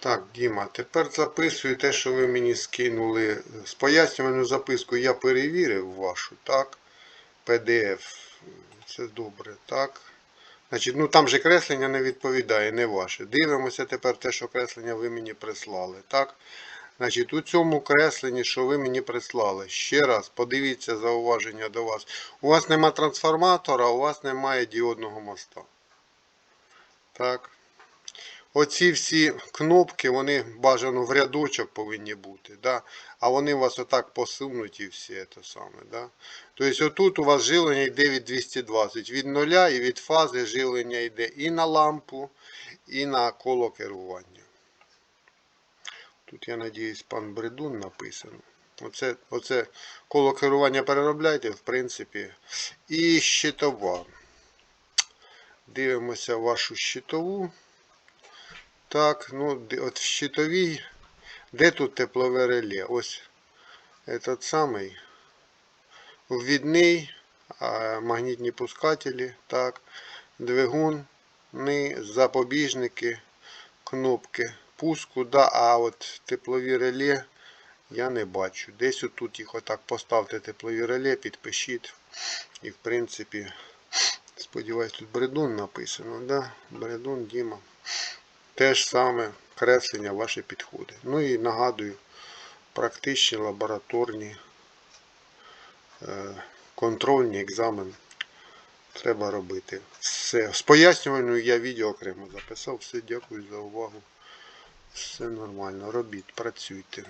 Так, Діма, тепер записую те, що ви мені скинули. З пояснювальну записку я перевірив вашу, так? PDF. Це добре, так? Значить, ну там же креслення не відповідає, не ваше. Дивимося тепер те, що креслення ви мені прислали, так? Значить, у цьому кресленні, що ви мені прислали, ще раз подивіться зауваження до вас. У вас нема трансформатора, у вас немає діодного моста. Так. Оці всі кнопки, вони бажано в рядочок повинні бути, да? а вони у вас отак посунуті всі. Це саме, да? Тобто отут у вас жилення йде від 220. Від нуля і від фази жилення йде і на лампу, і на коло керування. Тут, я надіюсь, пан Бредун написано. Оце, оце коло керування переробляйте, в принципі. І щитова. Дивимося вашу щитову. Так, ну, от в щитовій, де тут теплове реле? Ось этот самий ввідний, магнітні пускателі, так, двигун, запобіжники, кнопки пуску, да, а от теплові реле я не бачу. Десь отут їх отак поставте теплові реле, підпишіть. І в принципі, сподіваюсь, тут бредун написано, да? Бредун, Діма. Те ж саме креслення ваші підходи. Ну і нагадую, практичні лабораторні е, контрольні екзамени треба робити. Все. З пояснювальною я відео окремо записав. Все, дякую за увагу. Все нормально. Робіть, працюйте.